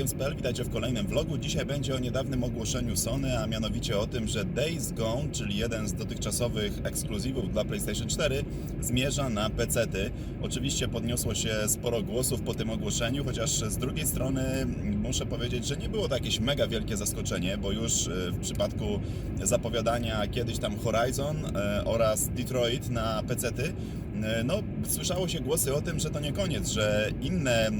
Games.pl, witajcie w kolejnym vlogu. Dzisiaj będzie o niedawnym ogłoszeniu Sony, a mianowicie o tym, że Days Gone, czyli jeden z dotychczasowych ekskluzywów dla PlayStation 4, zmierza na PC-ty. Oczywiście podniosło się sporo głosów po tym ogłoszeniu, chociaż z drugiej strony muszę powiedzieć, że nie było to jakieś mega wielkie zaskoczenie, bo już e, w przypadku zapowiadania kiedyś tam Horizon e, oraz Detroit na PC-ty, No, słyszało się głosy o tym, że to nie koniec, że inne e,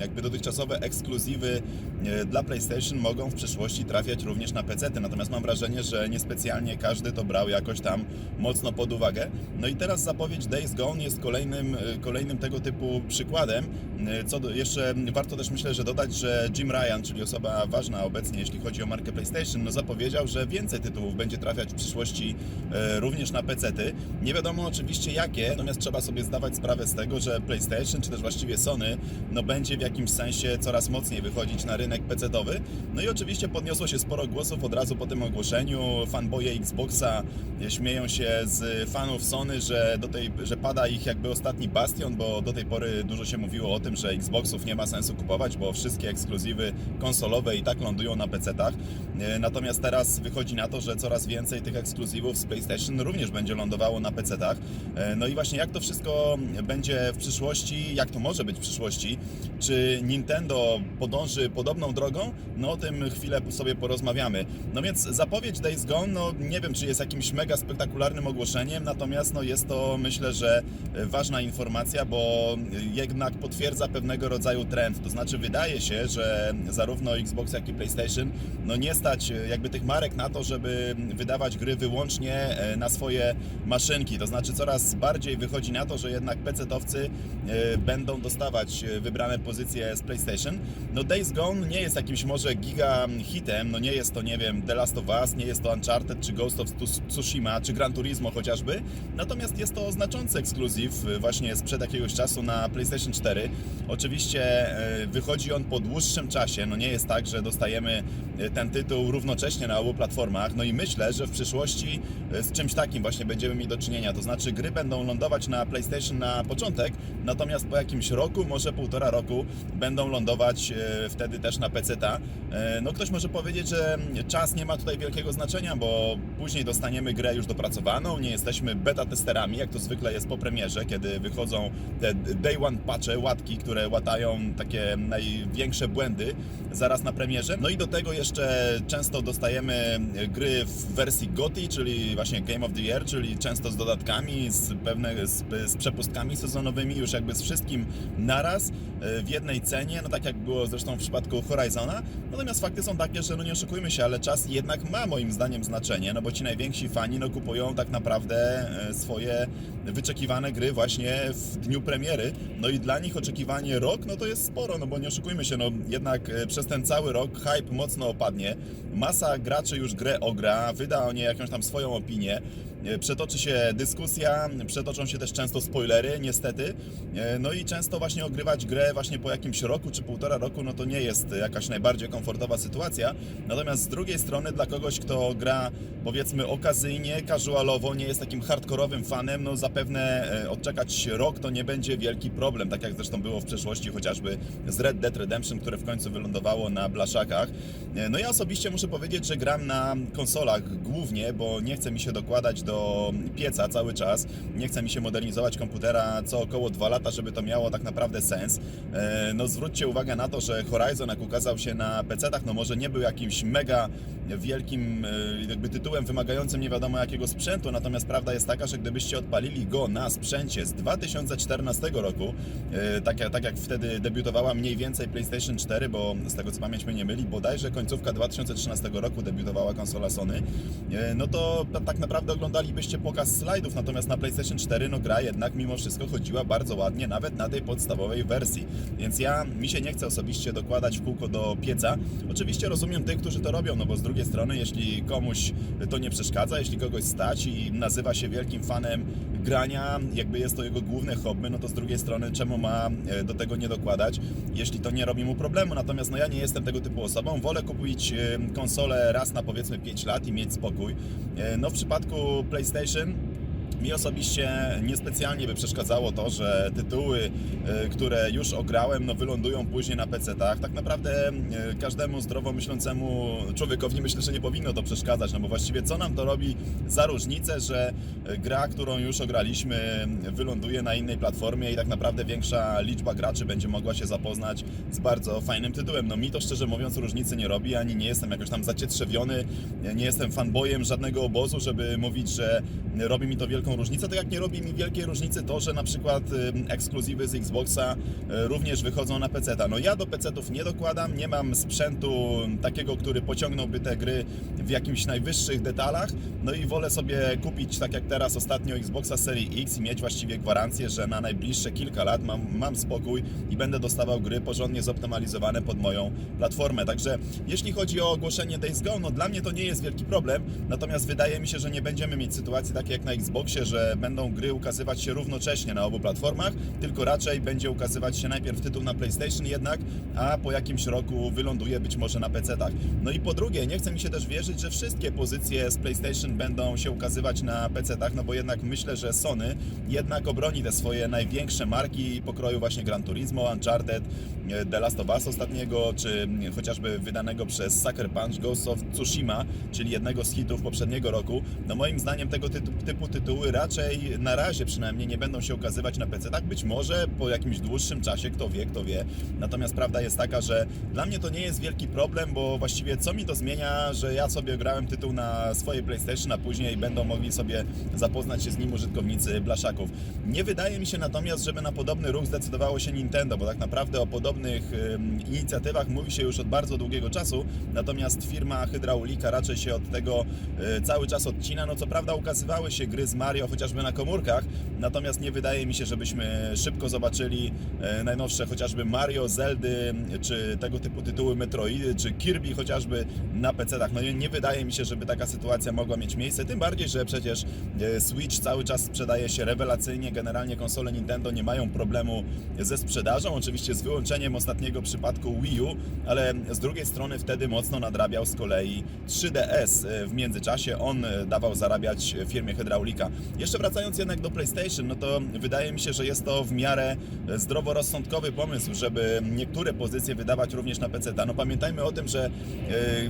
jakby dotychczasowe ekskluzywy e, dla PlayStation mogą w przyszłości trafiać również na PC. Natomiast mam wrażenie, że niespecjalnie każdy to brał jakoś tam mocno pod uwagę. No i teraz zapowiedź Days Gone jest kolejnym, e, kolejnym tego typu przykładem. E, Co do, jeszcze warto też myślę, że dodać, że Jim Ryan, czyli osoba ważna obecnie, jeśli chodzi o markę PlayStation, no zapowiedział, że więcej tytułów będzie trafiać w przyszłości e, również na PC-ty. Nie wiadomo oczywiście jakie, natomiast trzeba sobie zdawać sprawę z tego, że PlayStation, czy też właściwie Sony, no będzie w jakimś sensie coraz mocniej wychodzić na rynek PC-towy. No i oczywiście podniosło się sporo głosów od razu po tym ogłoszeniu. Fanboye Xboxa śmieją się z fanów Sony, że, do tej, że pada ich jakby ostatni bastion, bo do tej pory dużo się mówiło o tym, że Xboxów nie ma sensu kupować, bo wszystkie ekskluzywy konsolowe i tak lądują na PC-tach. E, Natomiast teraz wychodzi na to, że coraz więcej tych ekskluzywów z PlayStation również będzie lądowało na PC-tach. E, No i właśnie jak to wszystko będzie w przyszłości, jak to może być w przyszłości, czy Nintendo podąży podobną drogą, no o tym chwilę sobie porozmawiamy. No więc zapowiedź Days Gone, no nie wiem, czy jest jakimś mega spektakularnym ogłoszeniem, natomiast no jest to myślę, że ważna informacja, bo jednak potwierdza pewnego rodzaju trend. To znaczy wydaje się, że zarówno Xbox, jak i PlayStation, no nie stać jakby tych marek na to, żeby wydawać gry wyłącznie e, na swoje maszynki. To znaczy coraz bardziej wychodzi na to, że jednak PC-towcy e, będą dostawać e, wybrane pozycje z PlayStation. No Days Gone nie jest jakimś może giga hitem, no nie jest to, nie wiem, The Last of Us, nie jest to Uncharted, czy Ghost of Tsu- Tsushima, czy Gran Turismo chociażby, natomiast jest to znaczący ekskluzyw e, właśnie sprzed jakiegoś czasu na PlayStation 4. Oczywiście wychodzi on po dłuższym czasie, no nie jest tak, że dostajemy ten tytuł równocześnie na obu platformach, no i myślę, że w przyszłości z czymś takim właśnie będziemy mieli do czynienia, to znaczy gry będą lądować na PlayStation na początek, natomiast po jakimś roku, może półtora roku będą lądować e, wtedy też na PC-ta. E, No ktoś może powiedzieć, że czas nie ma tutaj wielkiego znaczenia, bo później dostaniemy grę już dopracowaną, nie jesteśmy beta testerami, jak to zwykle jest po premierze, kiedy wychodzą te day one patche, łatki, które łatają takie największe błędy zaraz na premierze. No i do tego jeszcze często dostajemy gry w wersji GOTY, czyli właśnie Game of the Year, czyli często z dodatkami, z z, z przepustkami sezonowymi, już jakby z wszystkim naraz e, w jednej cenie, no tak jak było zresztą w przypadku Horizona. Natomiast fakty są takie, że no nie oszukujmy się, ale czas jednak ma moim zdaniem znaczenie, no bo ci najwięksi fani no kupują tak naprawdę e, swoje wyczekiwane gry właśnie w dniu premiery. No i dla nich oczekiwanie rok, no to jest sporo, no bo nie oszukujmy się, no jednak e, przez ten cały rok hype mocno opadnie. Masa graczy już grę ogra, wyda o niej jakąś tam swoją opinię. E, Przetoczy się dyskusja, przetoczą się też często spoilery, niestety. No i często właśnie ogrywać grę właśnie po jakimś roku czy półtora roku, no to nie jest jakaś najbardziej komfortowa sytuacja. Natomiast z drugiej strony dla kogoś, kto gra powiedzmy okazyjnie, casualowo, nie jest takim hardkorowym fanem, no zapewne e, odczekać rok to nie będzie wielki problem, tak jak zresztą było w przeszłości chociażby z Red Dead Redemption, które w końcu wylądowało na blaszakach. E, No ja osobiście muszę powiedzieć, że gram na konsolach głównie, bo nie chce mi się dokładać do pieca cały czas, nie chce mi się modernizować komputera co około dwa lata, żeby to miało tak naprawdę sens. E, No zwróćcie uwagę na to, że Horizon jak ukazał się na PC-tach, no może nie był jakimś mega wielkim e, jakby tytułem wymagającym nie wiadomo jakiego sprzętu, natomiast prawda jest taka, że gdybyście odpalili go na sprzęcie z 2014 roku, e, tak, jak- tak jak wtedy debiutowała mniej więcej PlayStation 4, bo z tego co pamięć mnie nie myli, bodajże końcówka 2013 roku debiutowała konsola Sony, e, no to ta- tak naprawdę oglądalibyście pokaz slajdów, natomiast na PlayStation 4 no gra jednak mimo wszystko chodziła bardzo ładnie, nawet na tej podstawowej wersji, więc ja mi się nie chce osobiście dokładać w kółko do pieca. Oczywiście rozumiem tych, którzy to robią, no bo z drugiej strony, jeśli komuś to nie przeszkadza, jeśli kogoś stać i nazywa się wielkim fanem grania, jakby jest to jego główne hobby, no to z drugiej strony czemu ma e, do tego nie dokładać, jeśli to nie robi mu problemu. Natomiast no ja nie jestem tego typu osobą, wolę kupić e, konsolę raz na powiedzmy 5 lat i mieć spokój. E, No w przypadku PlayStation Mi osobiście niespecjalnie by przeszkadzało to, że tytuły, e, które już ograłem, no wylądują później na PC-tach. Tak naprawdę e, każdemu zdrowo myślącemu człowiekowi myślę, że nie powinno to przeszkadzać, no bo właściwie co nam to robi za różnicę, że e, gra, którą już ograliśmy, wyląduje na innej platformie i tak naprawdę większa liczba graczy będzie mogła się zapoznać z bardzo fajnym tytułem. No mi to szczerze mówiąc różnicy nie robi, ani nie jestem jakoś tam zacietrzewiony, nie jestem fanbojem żadnego obozu, żeby mówić, że robi mi to wielką różnicę, tak jak nie robi mi wielkiej różnicy to, że na przykład ekskluzywy z Xboxa y, również wychodzą na PC. No ja do PC-ów nie dokładam, nie mam sprzętu takiego, który pociągnąłby te gry w jakimś najwyższych detalach, no i wolę sobie kupić, tak jak teraz ostatnio Xboxa Series X i mieć właściwie gwarancję, że na najbliższe kilka lat mam, mam spokój i będę dostawał gry porządnie zoptymalizowane pod moją platformę. Także jeśli chodzi o ogłoszenie Days Gone, no dla mnie to nie jest wielki problem, natomiast wydaje mi się, że nie będziemy mieć sytuacji takiej jak na Xboxie, że będą gry ukazywać się równocześnie na obu platformach, tylko raczej będzie ukazywać się najpierw tytuł na PlayStation jednak, a po jakimś roku wyląduje być może na PC-tach. No i po drugie, nie chce mi się też wierzyć, że wszystkie pozycje z PlayStation będą się ukazywać na PC-tach, no bo jednak myślę, że Sony jednak obroni te swoje największe marki pokroju właśnie Gran Turismo, Uncharted, The Last of Us ostatniego, czy chociażby wydanego przez Sucker Punch Ghost of Tsushima, czyli jednego z hitów poprzedniego roku. No moim zdaniem tego tytu, typu tytuły raczej na razie przynajmniej nie będą się ukazywać na PC. Tak być może po jakimś dłuższym czasie, kto wie, kto wie. Natomiast prawda jest taka, że dla mnie to nie jest wielki problem, bo właściwie co mi to zmienia, że ja sobie grałem tytuł na swoje PlayStation, a później będą mogli sobie zapoznać się z nim użytkownicy blaszaków. Nie wydaje mi się natomiast, żeby na podobny ruch zdecydowało się Nintendo, bo tak naprawdę o podobnych inicjatywach mówi się już od bardzo długiego czasu, natomiast firma Hydraulika raczej się od tego y, cały czas odcina. No co prawda ukazywały się gry z Mario chociażby na komórkach, natomiast nie wydaje mi się, żebyśmy szybko zobaczyli y, najnowsze chociażby Mario, Zeldy, czy tego typu tytuły Metroidy, czy Kirby chociażby na PC-tach. No nie, nie wydaje mi się, żeby taka sytuacja mogła mieć miejsce, tym bardziej, że przecież y, Switch cały czas sprzedaje się rewelacyjnie, generalnie konsole Nintendo nie mają problemu ze sprzedażą, oczywiście z wyłączeniem ostatniego przypadku Wii U, ale z drugiej strony wtedy mocno nadrabiał z kolei 3DS w międzyczasie, on dawał zarabiać firmie Hydraulika. Jeszcze wracając jednak do PlayStation, no to wydaje mi się, że jest to w miarę zdroworozsądkowy pomysł, żeby niektóre pozycje wydawać również na PC. No pamiętajmy o tym, że e,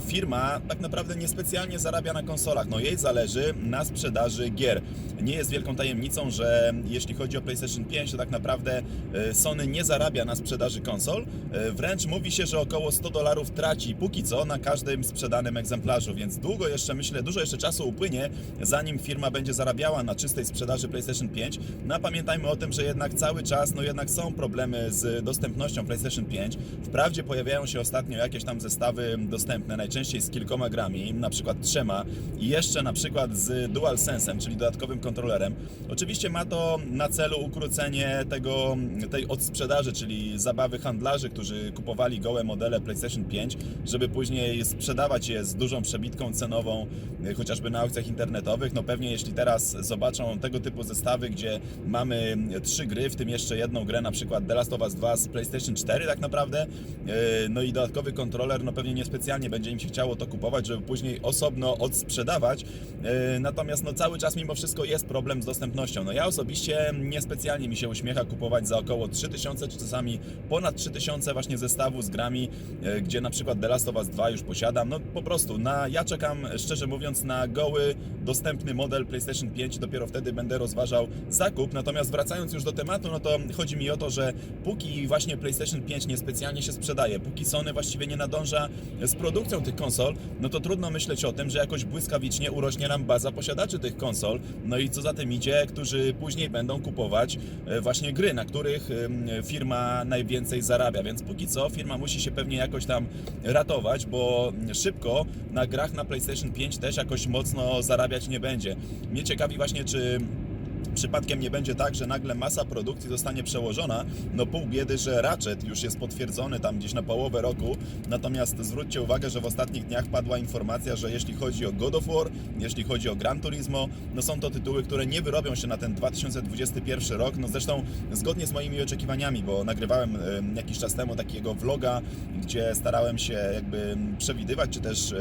firma tak naprawdę niespecjalnie zarabia na konsolach, no jej zależy na sprzedaży gier. Nie jest wielką tajemnicą, że jeśli chodzi o PlayStation 5, to tak naprawdę e, Sony nie zarabia na sprzedaży konsol, e, wręcz mówi się, że około 100 dolarów traci póki co na każdym sprzedanym egzemplarzu, więc długo jeszcze myślę, dużo jeszcze czasu upłynie, zanim firma będzie zarabiała na czystej sprzedaży PlayStation 5. No a pamiętajmy o tym, że jednak cały czas, no jednak są problemy z dostępnością PlayStation 5. Wprawdzie pojawiają się ostatnio jakieś tam zestawy dostępne, najczęściej z kilkoma grami, na przykład trzema i jeszcze na przykład z DualSense'em, czyli dodatkowym kontrolerem. Oczywiście ma to na celu ukrócenie tego, tej odsprzedaży, czyli zabawy handlarzy, którzy kupowali gołe modele PlayStation 5, żeby później sprzedawać je z dużą przebitką cenową, y, chociażby na aukcjach internetowych. No pewnie jeśli teraz zobaczą tego typu zestawy, gdzie mamy trzy gry, w tym jeszcze jedną grę, na przykład The Last of Us 2 z PlayStation 4 tak naprawdę, yy, no i dodatkowy kontroler, no pewnie niespecjalnie będzie im się chciało to kupować, żeby później osobno odsprzedawać. Yy, Natomiast no cały czas mimo wszystko jest problem z dostępnością. No ja osobiście niespecjalnie mi się uśmiecha kupować za około 3000 czy czasami ponad 3000 właśnie zestawów z grami, yy, gdzie na przykład The Last of Us 2 już posiadam. No po prostu na, ja czekam szczerze mówiąc na goły, dostępny model PlayStation 5 dopiero wtedy będę rozważał zakup. Natomiast wracając już do tematu, no to chodzi mi o to, że póki właśnie PlayStation 5 niespecjalnie się sprzedaje, póki Sony właściwie nie nadąża z produkcją tych konsol, no to trudno myśleć o tym, że jakoś błyskawicznie urośnie nam baza posiadaczy tych konsol. No i co za tym idzie, którzy później będą kupować e, właśnie gry, na których firma najwięcej zarabia. Więc póki co firma musi się pewnie jakoś tam ratować, bo szybko na grach na PlayStation 5 też jakoś mocno zarabiać nie będzie. Mnie ciekawi właśnie, czy przypadkiem nie będzie tak, że nagle masa produkcji zostanie przełożona. No pół biedy, że Ratchet już jest potwierdzony tam gdzieś na połowę roku. Natomiast zwróćcie uwagę, że w ostatnich dniach padła informacja, że jeśli chodzi o God of War, jeśli chodzi o Gran Turismo, no są to tytuły, które nie wyrobią się na ten 2021 rok. No zresztą zgodnie z moimi oczekiwaniami, bo nagrywałem em, jakiś czas temu takiego vloga, gdzie starałem się jakby przewidywać, czy też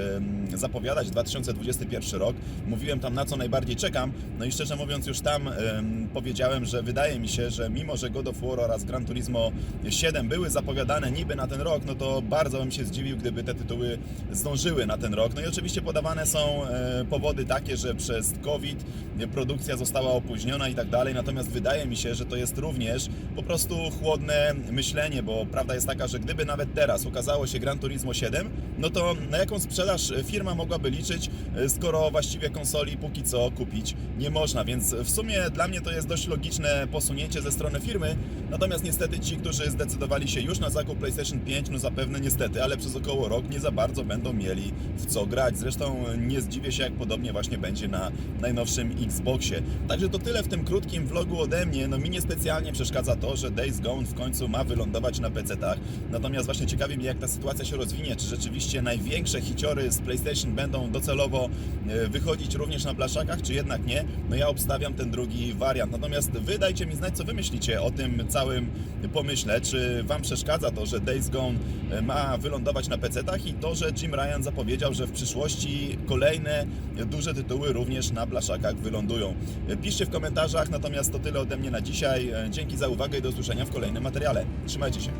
zapowiadać 2021 rok. Mówiłem tam na co najbardziej czekam. No i szczerze mówiąc już tam em, powiedziałem, że wydaje mi się, że mimo, że God of War oraz Gran Turismo 7 były zapowiadane niby na ten rok, no to bardzo bym się zdziwił, gdyby te tytuły zdążyły na ten rok. No i oczywiście podawane są e, powody takie, że przez COVID produkcja została opóźniona i tak dalej, natomiast wydaje mi się, że to jest również po prostu chłodne myślenie, bo prawda jest taka, że gdyby nawet teraz ukazało się Gran Turismo 7, no to na jaką sprzedaż firma mogłaby liczyć, skoro właściwie konsoli póki co kupić nie można, więc w sumie dla mnie to jest dość logiczne posunięcie ze strony firmy, natomiast niestety ci, którzy zdecydowali się już na zakup PlayStation 5, no zapewne niestety, ale przez około rok nie za bardzo będą mieli w co grać. Zresztą nie zdziwię się, jak podobnie właśnie będzie na najnowszym Xboxie. Także to tyle w tym krótkim vlogu ode mnie. No mi niespecjalnie przeszkadza to, że Days Gone w końcu ma wylądować na PC-tach. Natomiast właśnie ciekawi mnie, jak ta sytuacja się rozwinie. Czy rzeczywiście największe hiciory z PlayStation będą docelowo e, wychodzić również na blaszakach, czy jednak nie? No ja obstawiam ten drugi wariant. Natomiast wy dajcie mi znać, co wy myślicie o tym całym pomyśle. Czy wam przeszkadza to, że Days Gone e, ma wylądować na PC-tach i to, że Jim Ryan zapowiedział, że w przyszłości kolejne duże tytuły również na blaszakach wylądują. Piszcie w komentarzach, natomiast to tyle ode mnie na dzisiaj. Dzięki za uwagę i do usłyszenia w kolejnym materiale. Trzymajcie się.